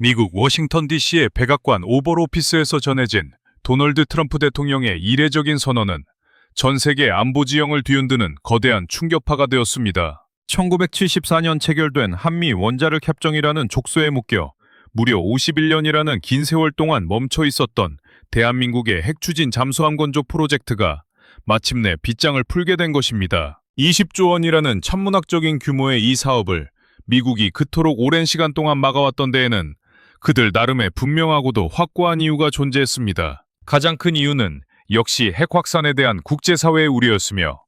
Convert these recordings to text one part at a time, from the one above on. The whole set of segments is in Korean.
미국 워싱턴 DC의 백악관 오벌 오피스에서 전해진 도널드 트럼프 대통령의 이례적인 선언은 전 세계 안보 지형을 뒤흔드는 거대한 충격파가 되었습니다. 1974년 체결된 한미 원자력 협정이라는 족소에 묶여 무려 51년이라는 긴 세월 동안 멈춰 있었던 대한민국의 핵추진 잠수함 건조 프로젝트가 마침내 빗장을 풀게 된 것입니다. 20조 원이라는 천문학적인 규모의 이 사업을 미국이 그토록 오랜 시간 동안 막아왔던 데에는 그들 나름의 분명하고도 확고한 이유가 존재했습니다. 가장 큰 이유는 역시 핵 확산에 대한 국제사회의 우려였으며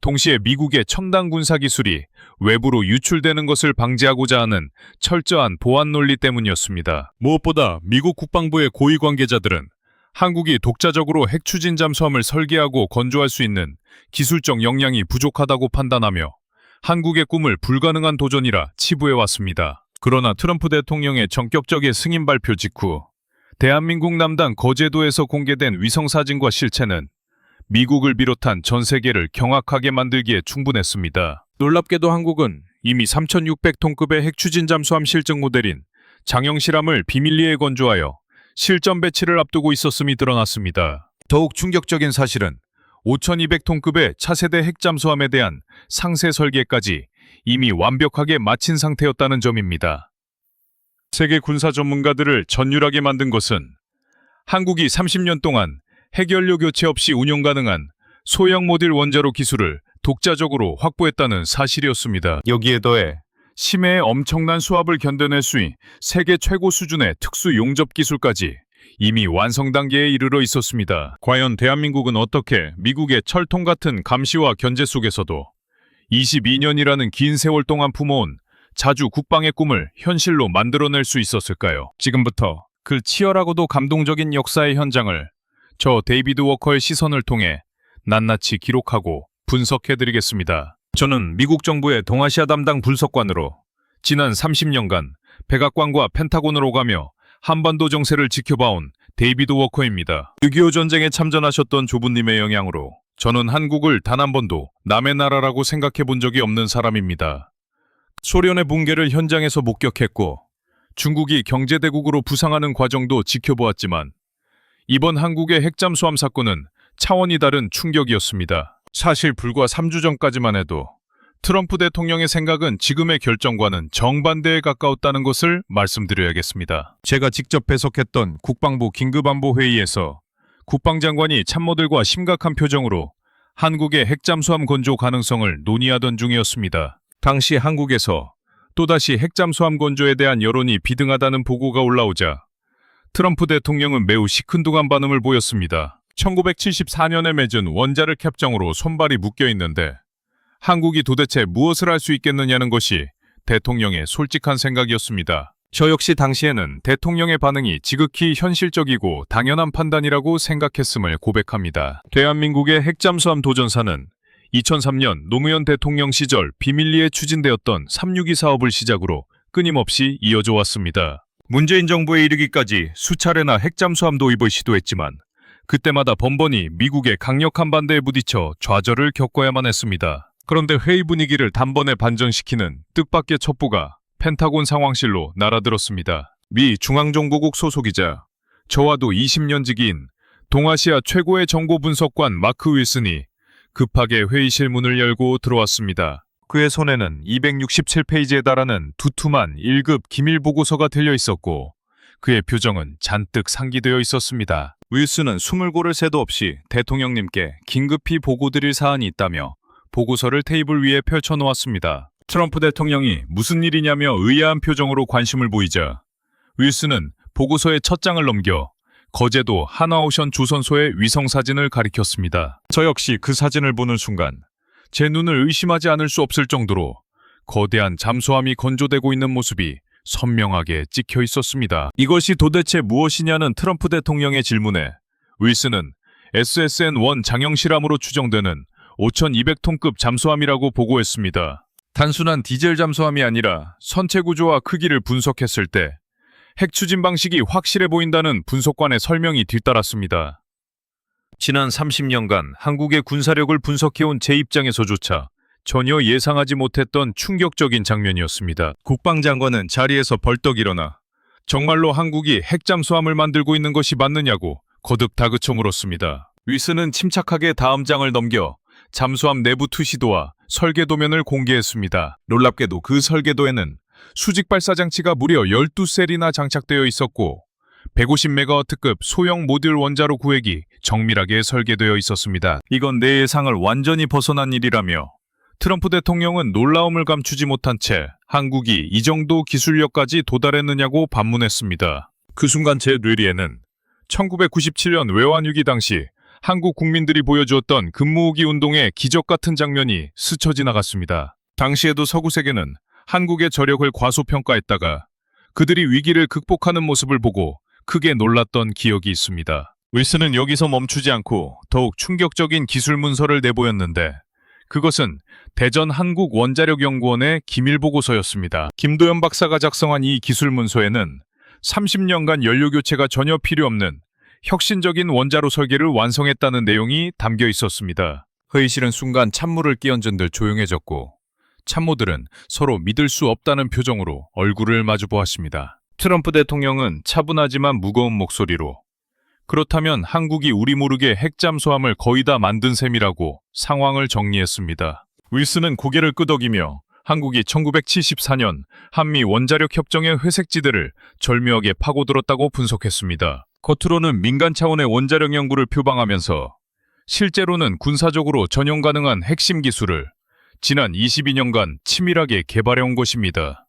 동시에 미국의 첨단 군사 기술이 외부로 유출되는 것을 방지하고자 하는 철저한 보안 논리 때문이었습니다. 무엇보다 미국 국방부의 고위 관계자들은 한국이 독자적으로 핵 추진 잠수함을 설계하고 건조할 수 있는 기술적 역량이 부족하다고 판단하며 한국의 꿈을 불가능한 도전이라 치부해 왔습니다. 그러나 트럼프 대통령의 전격적인 승인 발표 직후 대한민국 남단 거제도에서 공개된 위성 사진과 실체는 미국을 비롯한 전 세계를 경악하게 만들기에 충분했습니다. 놀랍게도 한국은 이미 3,600톤급의 핵추진 잠수함 실증 모델인 장영실함을 비밀리에 건조하여 실전 배치를 앞두고 있었음이 드러났습니다. 더욱 충격적인 사실은 5,200톤급의 차세대 핵잠수함에 대한 상세 설계까지 이미 완벽하게 마친 상태였다는 점입니다. 세계 군사 전문가들을 전율하게 만든 것은 한국이 30년 동안 핵연료 교체 없이 운용 가능한 소형 모듈 원자로 기술을 독자적으로 확보했다는 사실이었습니다. 여기에 더해 심해의 엄청난 수압을 견뎌낼 수 있는 세계 최고 수준의 특수 용접 기술까지 이미 완성 단계에 이르러 있었습니다. 과연 대한민국은 어떻게 미국의 철통 같은 감시와 견제 속에서도 22년이라는 긴 세월 동안 품어온 자주 국방의 꿈을 현실로 만들어낼 수 있었을까요? 지금부터 그 치열하고도 감동적인 역사의 현장을 저 데이비드 워커의 시선을 통해 낱낱이 기록하고 분석해드리겠습니다. 저는 미국 정부의 동아시아 담당 분석관으로 지난 30년간 백악관과 펜타곤을 오가며 한반도 정세를 지켜봐온 데이비드 워커입니다. 6.25 전쟁에 참전하셨던 조부님의 영향으로 저는 한국을 단 한 번도 남의 나라라고 생각해 본 적이 없는 사람입니다. 소련의 붕괴를 현장에서 목격했고 중국이 경제대국으로 부상하는 과정도 지켜보았지만 이번 한국의 핵잠수함 사건은 차원이 다른 충격이었습니다. 사실 불과 3주 전까지만 해도 트럼프 대통령의 생각은 지금의 결정과는 정반대에 가까웠다는 것을 말씀드려야겠습니다. 제가 직접 배석했던 국방부 긴급안보회의에서 국방장관이 참모들과 심각한 표정으로 한국의 핵잠수함 건조 가능성을 논의하던 중이었습니다. 당시 한국에서 또다시 핵잠수함 건조에 대한 여론이 비등하다는 보고가 올라오자 트럼프 대통령은 매우 시큰둥한 반응을 보였습니다. 1974년에 맺은 원자력 협정으로 손발이 묶여 있는데 한국이 도대체 무엇을 할 수 있겠느냐는 것이 대통령의 솔직한 생각이었습니다. 저 역시 당시에는 대통령의 반응이 지극히 현실적이고 당연한 판단이라고 생각했음을 고백합니다. 대한민국의 핵잠수함 도전사는 2003년 노무현 대통령 시절 비밀리에 추진되었던 362 사업을 시작으로 끊임없이 이어져 왔습니다. 문재인 정부에 이르기까지 수차례나 핵잠수함 도입을 시도했지만 그때마다 번번이 미국의 강력한 반대에 부딪혀 좌절을 겪어야만 했습니다. 그런데 회의 분위기를 단번에 반전시키는 뜻밖의 첩보가 펜타곤 상황실로 날아들었습니다. 미 중앙정보국 소속이자 저와도 20년 지기인 동아시아 최고의 정보 분석관 마크 윌슨이 급하게 회의실 문을 열고 들어왔습니다. 그의 손에는 267페이지에 달하는 두툼한 1급 기밀 보고서가 들려 있었고 그의 표정은 잔뜩 상기되어 있었습니다. 윌슨은 숨을 고를 새도 없이 대통령님께 긴급히 보고드릴 사안이 있다며 보고서를 테이블 위에 펼쳐놓았습니다. 트럼프 대통령이 무슨 일이냐며 의아한 표정으로 관심을 보이자 윌슨은 보고서의 첫 장을 넘겨 거제도 하나오션 조선소의 위성사진을 가리켰습니다. 저 역시 그 사진을 보는 순간 제 눈을 의심하지 않을 수 없을 정도로 거대한 잠수함이 건조되고 있는 모습이 선명하게 찍혀 있었습니다. 이것이 도대체 무엇이냐는 트럼프 대통령의 질문에 윌슨은 SSN-1 장영실함으로 추정되는 5,200톤급 잠수함이라고 보고했습니다. 단순한 디젤 잠수함이 아니라 선체 구조와 크기를 분석했을 때 핵 추진 방식이 확실해 보인다는 분석관의 설명이 뒤따랐습니다. 지난 30년간 한국의 군사력을 분석해온 제 입장에서조차 전혀 예상하지 못했던 충격적인 장면이었습니다. 국방장관은 자리에서 벌떡 일어나 정말로 한국이 핵잠수함을 만들고 있는 것이 맞느냐고 거듭 다그쳐 물었습니다. 윌슨은 침착하게 다음 장을 넘겨 잠수함 내부 투시도와 설계 도면을 공개했습니다. 놀랍게도 그 설계도에는 수직 발사 장치가 무려 12셀이나 장착되어 있었고 150메가와트급 소형 모듈 원자로 구획이 정밀하게 설계되어 있었습니다. 이건 내 예상을 완전히 벗어난 일이라며 트럼프 대통령은 놀라움을 감추지 못한 채 한국이 이 정도 기술력까지 도달했느냐고 반문했습니다. 그 순간 제 뇌리에는 1997년 외환위기 당시 한국 국민들이 보여주었던 근무후기 운동의 기적 같은 장면이 스쳐 지나갔습니다. 당시에도 서구 세계는 한국의 저력을 과소평가했다가 그들이 위기를 극복하는 모습을 보고 크게 놀랐던 기억이 있습니다. 윌슨은 여기서 멈추지 않고 더욱 충격적인 기술 문서를 내보였는데 그것은 대전 한국 원자력 연구원의 기밀 보고서였습니다. 김도현 박사가 작성한 이 기술 문서에는 30년간 연료 교체가 전혀 필요 없는 혁신적인 원자로 설계를 완성했다는 내용이 담겨 있었습니다. 회의실은 순간 찬물을 끼얹은 듯 조용해졌고 참모들은 서로 믿을 수 없다는 표정으로 얼굴을 마주 보았습니다. 트럼프 대통령은 차분하지만 무거운 목소리로 그렇다면 한국이 우리 모르게 핵잠수함을 거의 다 만든 셈이라고 상황을 정리했습니다. 윌슨은 고개를 끄덕이며 한국이 1974년 한미 원자력 협정의 회색지대를 절묘하게 파고들었다고 분석했습니다. 겉으로는 민간 차원의 원자력 연구를 표방하면서 실제로는 군사적으로 전용 가능한 핵심 기술을 지난 22년간 치밀하게 개발해온 것입니다.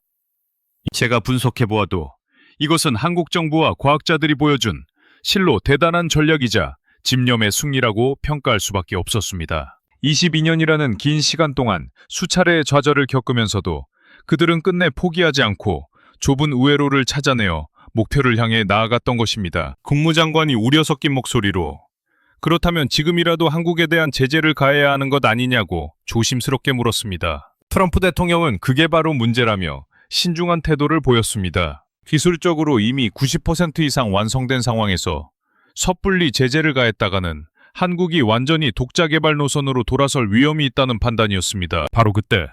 제가 분석해보아도 이것은 한국 정부와 과학자들이 보여준 실로 대단한 전략이자 집념의 승리라고 평가할 수밖에 없었습니다. 22년이라는 긴 시간 동안 수차례의 좌절을 겪으면서도 그들은 끝내 포기하지 않고 좁은 우회로를 찾아내어 목표를 향해 나아갔던 것입니다. 국무장관이 우려 섞인 목소리로 그렇다면 지금이라도 한국에 대한 제재를 가해야 하는 것 아니냐고 조심스럽게 물었습니다. 트럼프 대통령은 그게 바로 문제라며 신중한 태도를 보였습니다. 기술적으로 이미 90% 이상 완성된 상황에서 섣불리 제재를 가했다가는 한국이 완전히 독자 개발 노선으로 돌아설 위험이 있다는 판단이었습니다. 바로 그때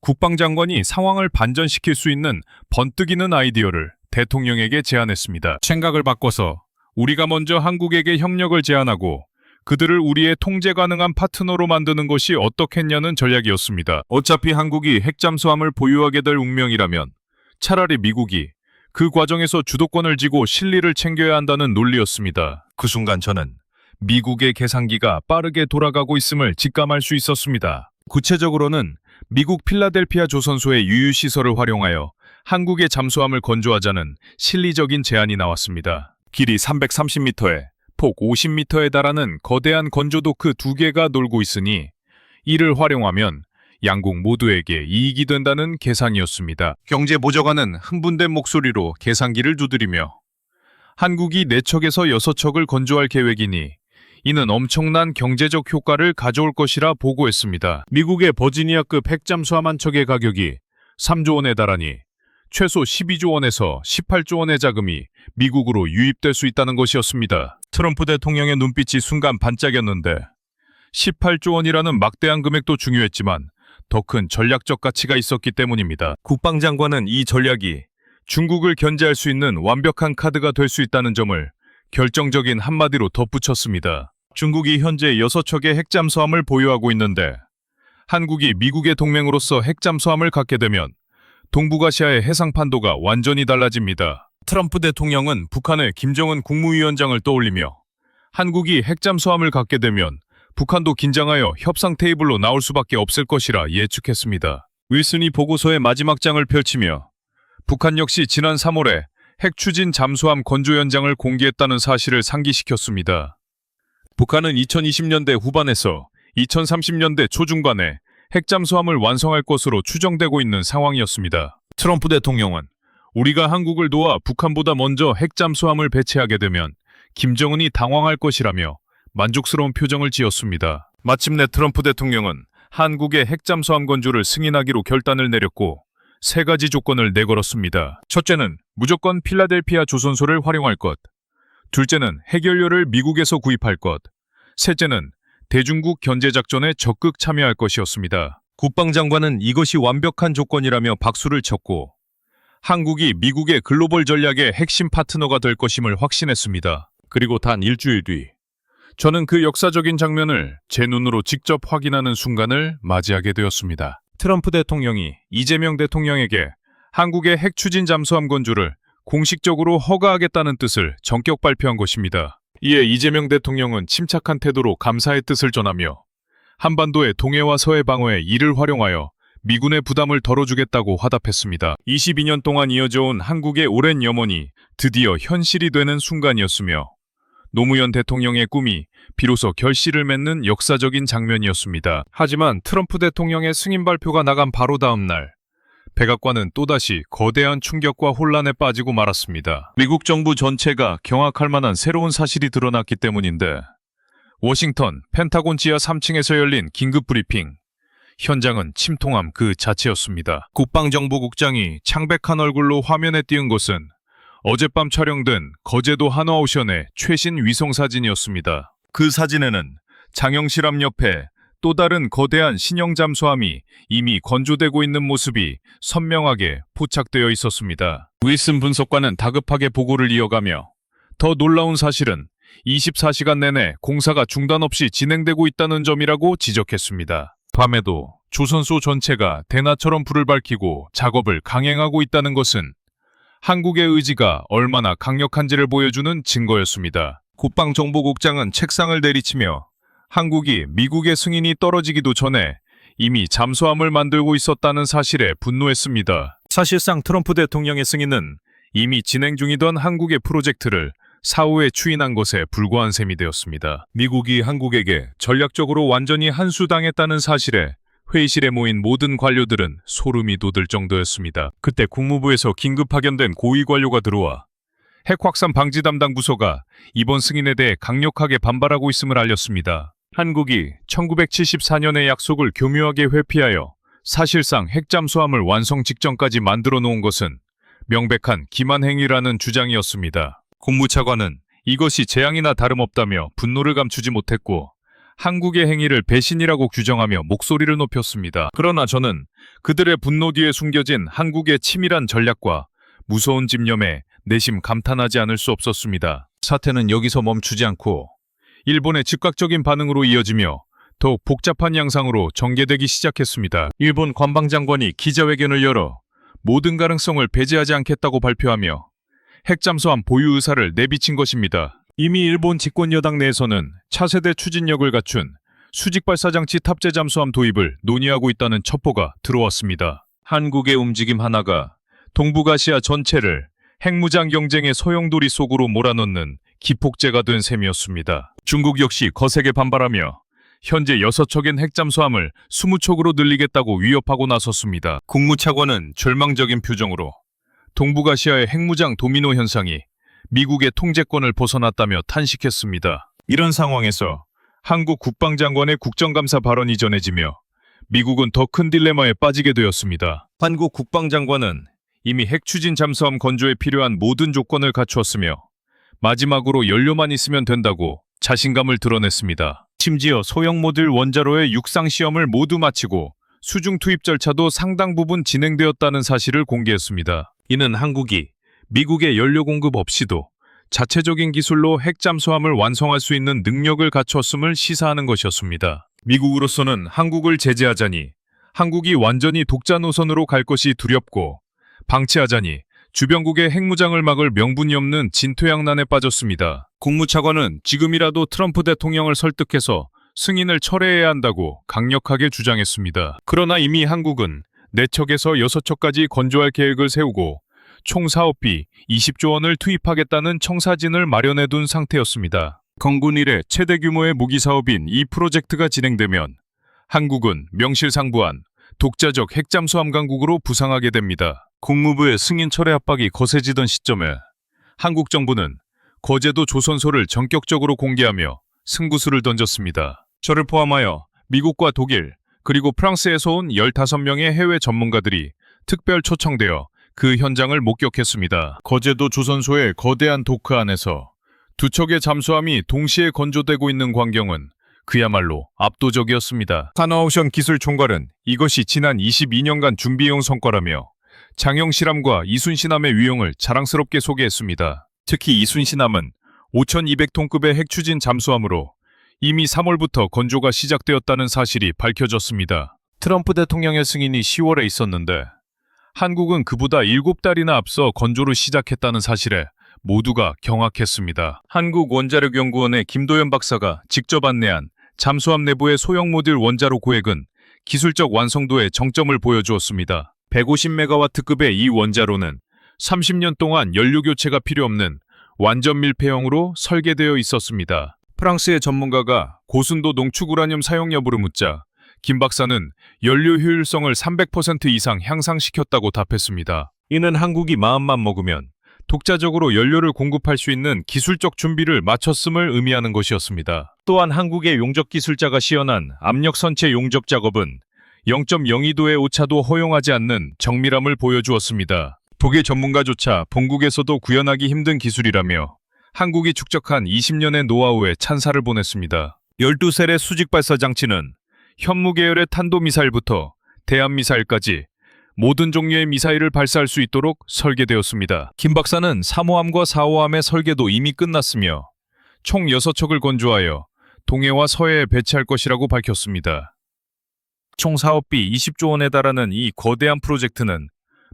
국방장관이 상황을 반전시킬 수 있는 번뜩이는 아이디어를 대통령에게 제안했습니다. 생각을 바꿔서 우리가 먼저 한국에게 협력을 제안하고 그들을 우리의 통제 가능한 파트너로 만드는 것이 어떻겠냐는 전략이었습니다. 어차피 한국이 핵잠수함을 보유하게 될 운명이라면 차라리 미국이 그 과정에서 주도권을 쥐고 실리를 챙겨야 한다는 논리였습니다. 그 순간 저는 미국의 계산기가 빠르게 돌아가고 있음을 직감할 수 있었습니다. 구체적으로는 미국 필라델피아 조선소의 유유시설을 활용하여 한국의 잠수함을 건조하자는 실리적인 제안이 나왔습니다. 길이 330m에 폭 50m에 달하는 거대한 건조 도크 두 개가 놀고 있으니 이를 활용하면 양국 모두에게 이익이 된다는 계산이었습니다. 경제보좌관은 흥분된 목소리로 계산기를 두드리며 한국이 4척에서 6척을 건조할 계획이니 이는 엄청난 경제적 효과를 가져올 것이라 보고했습니다. 미국의 버지니아급 핵잠수함 한 척의 가격이 3조 원에 달하니 최소 12조 원에서 18조 원의 자금이 미국으로 유입될 수 있다는 것이었습니다. 트럼프 대통령의 눈빛이 순간 반짝였는데 18조 원이라는 막대한 금액도 중요했지만 더 큰 전략적 가치가 있었기 때문입니다. 국방장관은 이 전략이 중국을 견제할 수 있는 완벽한 카드가 될 수 있다는 점을 결정적인 한마디로 덧붙였습니다. 중국이 현재 6척의 핵잠수함을 보유하고 있는데 한국이 미국의 동맹으로서 핵잠수함을 갖게 되면 동북아시아의 해상 판도가 완전히 달라집니다. 트럼프 대통령은 북한의 김정은 국무위원장을 떠올리며 한국이 핵잠수함을 갖게 되면 북한도 긴장하여 협상 테이블로 나올 수밖에 없을 것이라 예측했습니다. 윌슨이 보고서의 마지막 장을 펼치며 북한 역시 지난 3월에 핵 추진 잠수함 건조 현장을 공개했다는 사실을 상기시켰습니다. 북한은 2020년대 후반에서 2030년대 초중반에 핵잠수함을 완성할 것으로 추정되고 있는 상황이었습니다. 트럼프 대통령은 우리가 한국을 도와 북한보다 먼저 핵잠수함을 배치하게 되면 김정은이 당황할 것이라며 만족스러운 표정을 지었습니다. 마침내 트럼프 대통령은 한국의 핵잠수함 건조를 승인하기로 결단을 내렸고 세 가지 조건을 내걸었습니다. 첫째는 무조건 필라델피아 조선소를 활용할 것. 둘째는 핵연료를 미국에서 구입할 것. 셋째는 대중국 견제작전에 적극 참여할 것이었습니다. 국방장관은 이것이 완벽한 조건이라며 박수를 쳤고 한국이 미국의 글로벌 전략의 핵심 파트너가 될 것임을 확신했습니다. 그리고 단 일주일 뒤, 저는 그 역사적인 장면을 제 눈으로 직접 확인하는 순간을 맞이하게 되었습니다. 트럼프 대통령이 이재명 대통령에게 한국의 핵 추진 잠수함 건조를 공식적으로 허가하겠다는 뜻을 전격 발표한 것입니다. 이에 이재명 대통령은 침착한 태도로 감사의 뜻을 전하며 한반도의 동해와 서해 방어에 이를 활용하여 미군의 부담을 덜어주겠다고 화답했습니다. 22년 동안 이어져온 한국의 오랜 염원이 드디어 현실이 되는 순간이었으며 노무현 대통령의 꿈이 비로소 결실을 맺는 역사적인 장면이었습니다. 하지만 트럼프 대통령의 승인 발표가 나간 바로 다음 날 백악관은 또다시 거대한 충격과 혼란에 빠지고 말았습니다. 미국 정부 전체가 경악할 만한 새로운 사실이 드러났기 때문인데 워싱턴 펜타곤 지하 3층에서 열린 긴급 브리핑 현장은 침통함 그 자체였습니다. 국방정보국장이 창백한 얼굴로 화면에 띄운 것은 어젯밤 촬영된 거제도 한화오션의 최신 위성사진이었습니다. 그 사진에는 장영실함 옆에 또 다른 거대한 신형 잠수함이 이미 건조되고 있는 모습이 선명하게 포착되어 있었습니다. 윌슨 분석관은 다급하게 보고를 이어가며 더 놀라운 사실은 24시간 내내 공사가 중단 없이 진행되고 있다는 점이라고 지적했습니다. 밤에도 조선소 전체가 대나처럼 불을 밝히고 작업을 강행하고 있다는 것은 한국의 의지가 얼마나 강력한지를 보여주는 증거였습니다. 국방정보국장은 책상을 내리치며 한국이 미국의 승인이 떨어지기도 전에 이미 잠수함을 만들고 있었다는 사실에 분노했습니다. 사실상 트럼프 대통령의 승인은 이미 진행 중이던 한국의 프로젝트를 사후에 추인한 것에 불과한 셈이 되었습니다. 미국이 한국에게 전략적으로 완전히 한수당했다는 사실에 회의실에 모인 모든 관료들은 소름이 돋을 정도였습니다. 그때 국무부에서 긴급 파견된 고위 관료가 들어와 핵 확산 방지 담당 부서가 이번 승인에 대해 강력하게 반발하고 있음을 알렸습니다. 한국이 1974년의 약속을 교묘하게 회피하여 사실상 핵잠수함을 완성 직전까지 만들어 놓은 것은 명백한 기만행위라는 주장이었습니다. 국무차관은 이것이 재앙이나 다름없다며 분노를 감추지 못했고 한국의 행위를 배신이라고 규정하며 목소리를 높였습니다. 그러나 저는 그들의 분노 뒤에 숨겨진 한국의 치밀한 전략과 무서운 집념에 내심 감탄하지 않을 수 없었습니다. 사태는 여기서 멈추지 않고 일본의 즉각적인 반응으로 이어지며 더욱 복잡한 양상으로 전개되기 시작했습니다. 일본 관방장관이 기자회견을 열어 모든 가능성을 배제하지 않겠다고 발표하며 핵잠수함 보유 의사를 내비친 것입니다. 이미 일본 집권 여당 내에서는 차세대 추진력을 갖춘 수직 발사장치 탑재 잠수함 도입을 논의하고 있다는 첩보가 들어왔습니다. 한국의 움직임 하나가 동북아시아 전체를 핵무장 경쟁의 소용돌이 속으로 몰아넣는 기폭제가 된 셈이었습니다. 중국 역시 거세게 반발하며 현재 6척인 핵잠수함을 20척으로 늘리겠다고 위협하고 나섰습니다. 국무차관은 절망적인 표정으로 동북아시아의 핵무장 도미노 현상이 미국의 통제권을 벗어났다며 탄식했습니다. 이런 상황에서 한국 국방장관의 국정감사 발언이 전해지며 미국은 더 큰 딜레마에 빠지게 되었습니다. 한국 국방장관은 이미 핵 추진 잠수함 건조에 필요한 모든 조건을 갖추었으며 마지막으로 연료만 있으면 된다고 자신감을 드러냈습니다. 심지어 소형 모듈 원자로의 육상 시험을 모두 마치고 수중 투입 절차도 상당 부분 진행되었다는 사실을 공개했습니다. 이는 한국이 미국의 연료 공급 없이도 자체적인 기술로 핵 잠수함을 완성할 수 있는 능력을 갖췄음을 시사하는 것이었습니다. 미국으로서는 한국을 제재하자니 한국이 완전히 독자 노선으로 갈 것이 두렵고 방치하자니 주변국의 핵무장을 막을 명분이 없는 진퇴양난에 빠졌습니다. 국무차관은 지금이라도 트럼프 대통령을 설득해서 승인을 철회해야 한다고 강력하게 주장했습니다. 그러나 이미 한국은 4척에서 6척까지 건조할 계획을 세우고 총 사업비 20조 원을 투입하겠다는 청사진을 마련해둔 상태였습니다. 건군 이래 최대 규모의 무기 사업인 이 프로젝트가 진행되면 한국은 명실상부한 독자적 핵잠수 함 강국으로 부상하게 됩니다. 국무부의 승인 철회 압박이 거세지던 시점에 한국 정부는 거제도 조선소를 전격적으로 공개하며 승부수를 던졌습니다. 저를 포함하여 미국과 독일 그리고 프랑스에서 온 15명의 해외 전문가들이 특별 초청되어 그 현장을 목격했습니다. 거제도 조선소의 거대한 도크 안에서 두 척의 잠수함이 동시에 건조되고 있는 광경은 그야말로 압도적이었습니다. 하나오션 기술 총괄은 이것이 지난 22년간 준비해온 성과라며 장영실함과 이순신함의 위용을 자랑스럽게 소개했습니다. 특히 이순신함은 5200톤급의 핵추진 잠수함으로 이미 3월부터 건조가 시작되었다는 사실이 밝혀졌습니다. 트럼프 대통령의 승인이 10월에 있었는데 한국은 그보다 7달이나 앞서 건조를 시작했다는 사실에 모두가 경악했습니다. 한국원자력연구원의 김도현 박사가 직접 안내한 잠수함 내부의 소형 모듈 원자로 고액은 기술적 완성도의 정점을 보여주었습니다. 150메가와트급의 이 원자로는 30년 동안 연료 교체가 필요 없는 완전 밀폐형으로 설계되어 있었습니다. 프랑스의 전문가가 고순도 농축 우라늄 사용 여부를 묻자 김 박사는 연료 효율성을 300% 이상 향상시켰다고 답했습니다. 이는 한국이 마음만 먹으면 독자적으로 연료를 공급할 수 있는 기술적 준비를 마쳤음을 의미하는 것이었습니다. 또한 한국의 용접 기술자가 시연한 압력 선체 용접 작업은 0.02도의 오차도 허용하지 않는 정밀함을 보여주었습니다. 독일 전문가조차 본국에서도 구현하기 힘든 기술이라며 한국이 축적한 20년의 노하우에 찬사를 보냈습니다. 12셀의 수직 발사 장치는 현무 계열의 탄도미사일부터 대한미사일까지 모든 종류의 미사일을 발사할 수 있도록 설계되었습니다. 김 박사는 3호함과 4호함의 설계도 이미 끝났으며 총 6척을 건조하여 동해와 서해에 배치할 것이라고 밝혔습니다. 총 사업비 20조 원에 달하는 이 거대한 프로젝트는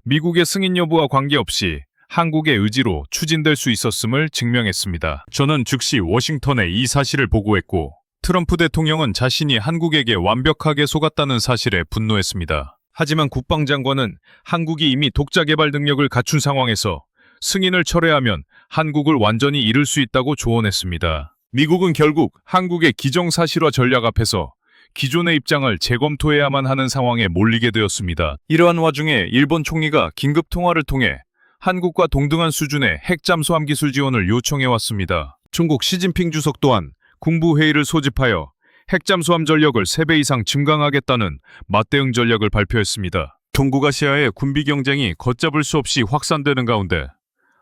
미국의 승인 여부와 관계없이 한국의 의지로 추진될 수 있었음을 증명했습니다. 저는 즉시 워싱턴에 이 사실을 보고했고 트럼프 대통령은 자신이 한국에게 완벽하게 속았다는 사실에 분노했습니다. 하지만 국방장관은 한국이 이미 독자 개발 능력을 갖춘 상황에서 승인을 철회하면 한국을 완전히 잃을 수 있다고 조언했습니다. 미국은 결국 한국의 기정사실화 전략 앞에서 기존의 입장을 재검토해야만 하는 상황에 몰리게 되었습니다. 이러한 와중에 일본 총리가 긴급 통화를 통해 한국과 동등한 수준의 핵잠수함 기술 지원을 요청해 왔습니다. 중국 시진핑 주석 또한 군부회의를 소집하여 핵잠수함 전력을 3배 이상 증강하겠다는 맞대응 전략을 발표했습니다. 동북아시아의 군비 경쟁이 걷잡을 수 없이 확산되는 가운데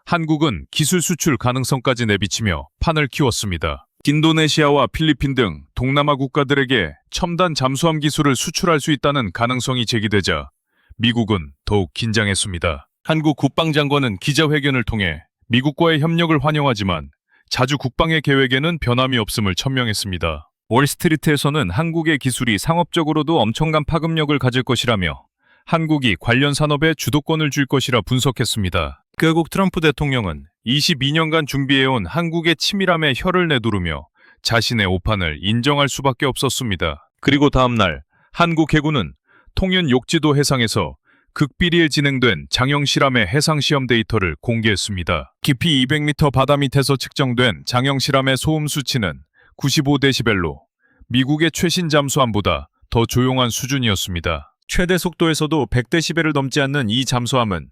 한국은 기술 수출 가능성까지 내비치며 판을 키웠습니다. 인도네시아와 필리핀 등 동남아 국가들에게 첨단 잠수함 기술을 수출할 수 있다는 가능성이 제기되자 미국은 더욱 긴장했습니다. 한국 국방장관은 기자회견을 통해 미국과의 협력을 환영하지만 자주 국방의 계획에는 변함이 없음을 천명했습니다. 월스트리트에서는 한국의 기술이 상업적으로도 엄청난 파급력을 가질 것이라며 한국이 관련 산업에 주도권을 줄 것이라 분석했습니다. 결국 트럼프 대통령은 22년간 준비해온 한국의 치밀함에 혀를 내두르며 자신의 오판을 인정할 수밖에 없었습니다. 그리고 다음 날 한국 해군은 통연 욕지도 해상에서 극비리에 진행된 장영실함의 해상시험 데이터를 공개했습니다. 깊이 200m 바다 밑에서 측정된 장영실함의 소음 수치는 95데시벨로 미국의 최신 잠수함보다 더 조용한 수준이었습니다. 최대 속도에서도 100데시벨을 넘지 않는 이 잠수함은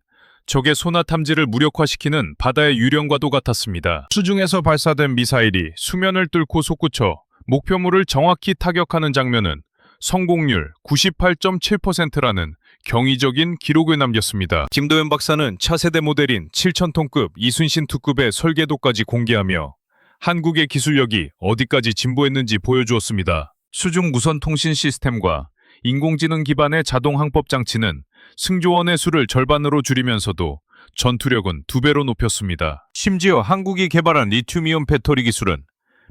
적의 소나 탐지를 무력화시키는 바다의 유령과도 같았습니다. 수중에서 발사된 미사일이 수면을 뚫고 솟구쳐 목표물을 정확히 타격하는 장면은 성공률 98.7%라는 경이적인 기록을 남겼습니다. 김도현 박사는 차세대 모델인 7,000톤급 이순신 투급의 설계도까지 공개하며 한국의 기술력이 어디까지 진보했는지 보여주었습니다. 수중 무선 통신 시스템과 인공지능 기반의 자동 항법 장치는 승조원의 수를 절반으로 줄이면서도 전투력은 두 배로 높였습니다. 심지어 한국이 개발한 리튬이온 배터리 기술은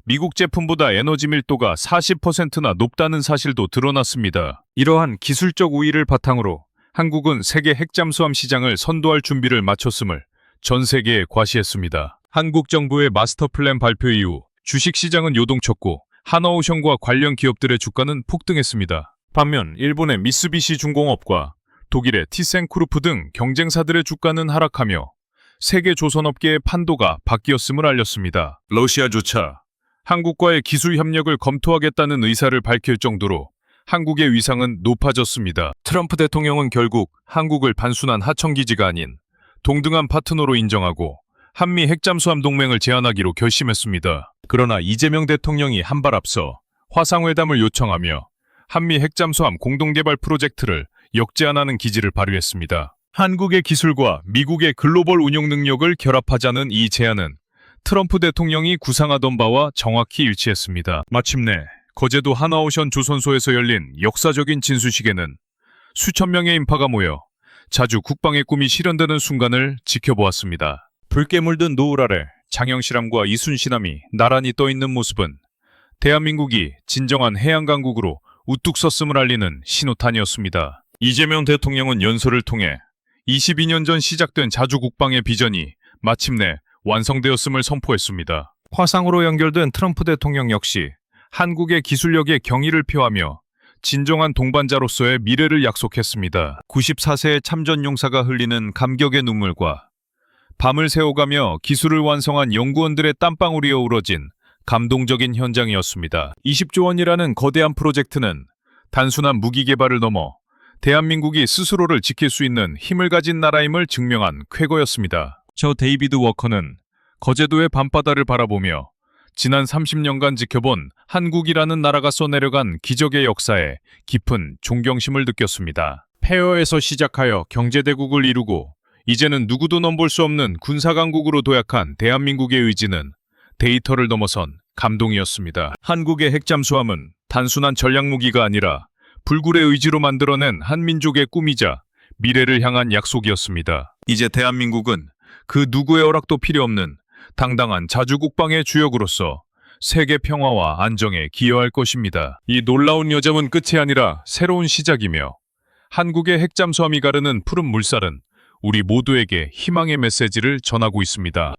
미국 제품보다 에너지 밀도가 40%나 높다는 사실도 드러났습니다. 이러한 기술적 우위를 바탕으로 한국은 세계 핵잠수함 시장을 선도할 준비를 마쳤음을 전 세계에 과시했습니다. 한국 정부의 마스터 플랜 발표 이후 주식 시장은 요동쳤고 하나오션과 관련 기업들의 주가는 폭등했습니다. 반면 일본의 미쓰비시 중공업과 독일의 티센크루프 등 경쟁사들의 주가는 하락하며 세계 조선업계의 판도가 바뀌었음을 알렸습니다. 러시아조차 한국과의 기술 협력을 검토하겠다는 의사를 밝힐 정도로 한국의 위상은 높아졌습니다. 트럼프 대통령은 결국 한국을 단순한 하청기지가 아닌 동등한 파트너로 인정하고 한미 핵잠수함 동맹을 제안하기로 결심했습니다. 그러나 이재명 대통령이 한 발 앞서 화상회담을 요청하며 한미 핵잠수함 공동개발 프로젝트를 역제안하는 기지를 발휘했습니다. 한국의 기술과 미국의 글로벌 운용 능력을 결합하자는 이 제안은 트럼프 대통령이 구상하던 바와 정확히 일치했습니다. 마침내 거제도 하나오션 조선소에서 열린 역사적인 진수식에는 수천 명의 인파가 모여 자주 국방의 꿈이 실현되는 순간을 지켜보았습니다. 붉게 물든 노을 아래 장영실함과 이순신함이 나란히 떠있는 모습은 대한민국이 진정한 해양 강국으로 우뚝 섰음을 알리는 신호탄이었습니다. 이재명 대통령은 연설을 통해 22년 전 시작된 자주 국방의 비전이 마침내 완성되었음을 선포했습니다. 화상으로 연결된 트럼프 대통령 역시 한국의 기술력에 경의를 표하며 진정한 동반자로서의 미래를 약속했습니다. 94세의 참전 용사가 흘리는 감격의 눈물과 밤을 새워가며 기술을 완성한 연구원들의 땀방울이 어 우러진 감동적인 현장이었습니다. 20조 원이라는 거대한 프로젝트는 단순한 무기 개발을 넘어 대한민국이 스스로를 지킬 수 있는 힘을 가진 나라임을 증명한 쾌거였습니다. 저 데이비드 워커는 거제도의 밤바다를 바라보며 지난 30년간 지켜본 한국이라는 나라가 써내려간 기적의 역사에 깊은 존경심을 느꼈습니다. 폐허에서 시작하여 경제대국을 이루고 이제는 누구도 넘볼 수 없는 군사강국으로 도약한 대한민국의 의지는 데이터를 넘어선 감동이었습니다. 한국의 핵잠수함은 단순한 전략무기가 아니라 불굴의 의지로 만들어낸 한민족의 꿈이자 미래를 향한 약속이었습니다. 이제 대한민국은 그 누구의 허락도 필요 없는 당당한 자주국방의 주역으로서 세계 평화와 안정에 기여할 것입니다. 이 놀라운 여정은 끝이 아니라 새로운 시작이며 한국의 핵잠수함이 가르는 푸른 물살은 우리 모두에게 희망의 메시지를 전하고 있습니다.